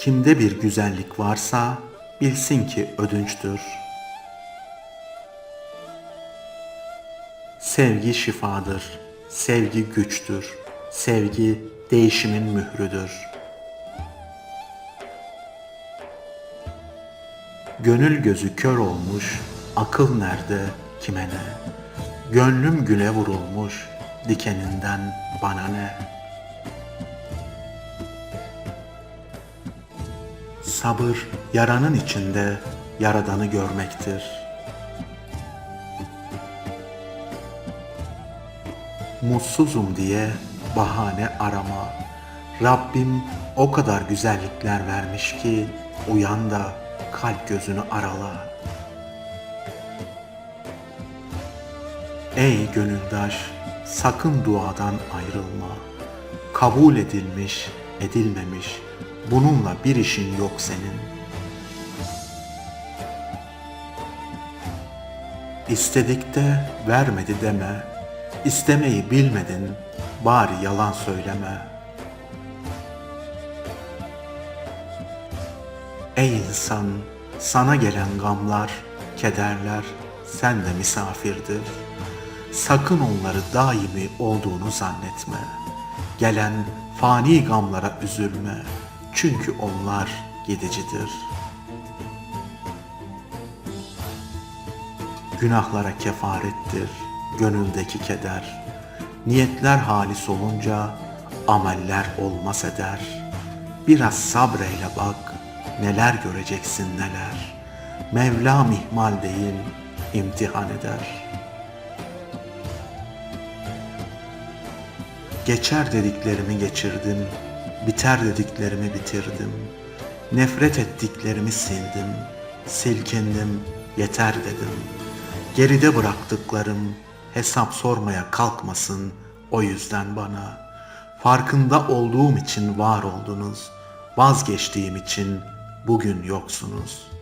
Kimde bir güzellik varsa bilsin ki ödünçtür. Sevgi şifadır, sevgi güçtür, sevgi değişimin mührüdür. Gönül gözü kör olmuş, akıl nerede kime ne? Gönlüm güle vurulmuş, dikeninden bana ne? Sabır yaranın içinde yaradanı görmektir. Mutsuzum diye bahane arama. Rabbim o kadar güzellikler vermiş ki uyan da kalp gözünü arala. Ey gönüldaş, sakın duadan ayrılma. Kabul edilmiş, edilmemiş, bununla bir işin yok senin. İstedik de vermedi deme, istemeyi bilmedin, bari yalan söyleme. Ey insan, sana gelen gamlar, kederler, sen de misafirdir. Sakın onları daimi olduğunu zannetme. Gelen fani gamlara üzülme. Çünkü onlar gidicidir. Günahlara kefarettir gönüldeki keder. Niyetler halis olunca ameller olmaz eder. Biraz sabreyle bak, neler göreceksin neler. Mevla mihmal değil, imtihan eder.'' Geçer dediklerimi geçirdim, biter dediklerimi bitirdim. Nefret ettiklerimi sildim, silkindim, yeter dedim. Geride bıraktıklarım hesap sormaya kalkmasın o yüzden bana. Farkında olduğum için var oldunuz, vazgeçtiğim için bugün yoksunuz.''